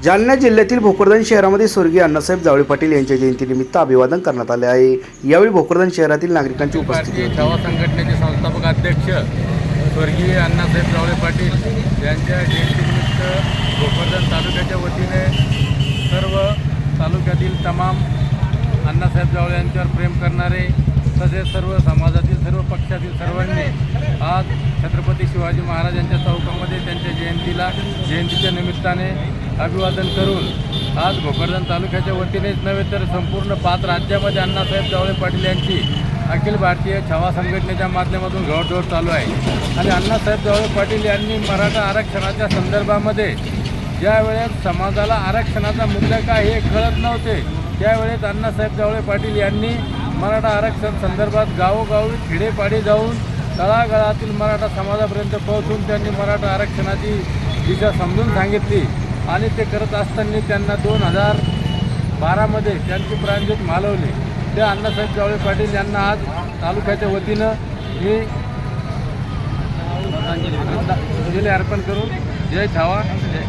जालना जिल्ह्यातील भोकरदन शहरामध्ये स्वर्गीय अण्णासाहेब जावळे पाटील यांच्या जयंतीनिमित्त अभिवादन करण्यात आले आहे. यावेळी भोकरदन शहरातील नागरिकांची उपस्थिती छावा संघटनेचे संस्थापक अध्यक्ष स्वर्गीय अण्णासाहेब जावळे पाटील यांच्या जयंतीनिमित्त भोकरदन तालुक्याच्या वतीने सर्व तालुक्यातील तमाम अण्णासाहेब जावळे यांच्यावर प्रेम करणारे तसेच सर्व समाजातील सर्व पक्षातील सर्वांनी आज छत्रपती शिवाजी महाराज यांच्या चौकामध्ये त्यांच्या जयंतीला जयंतीच्या निमित्ताने अभिवादन करून आज भोकरदन तालुक्याच्या वतीनेच नव्हे तर संपूर्ण पाच राज्यामध्ये अण्णासाहेब जावळे पाटील यांची अखिल भारतीय छावा संघटनेच्या माध्यमातून घोडदौड चालू आहे. आणि अण्णासाहेब जावळे पाटील यांनी मराठा आरक्षणाच्या संदर्भामध्ये ज्यावेळेस समाजाला आरक्षणाचा मुद्दा काय हे कळत नव्हते त्यावेळेस अण्णासाहेब जावळे पाटील यांनी मराठा आरक्षण संदर्भात गावोगावी खेडेपाडी जाऊन तळागाळातील मराठा समाजापर्यंत पोहोचून त्यांनी मराठा आरक्षणाची दिशा समजून सांगितली. आणि ते करत असताना त्यांना दोन हजार बारामध्ये त्यांची प्राणज्योत मालवली. त्या अण्णासाहेब जावळे पाटील यांना आज तालुक्याच्या वतीनं मी श्रद्धांजली अर्पण करून जय छावा. जय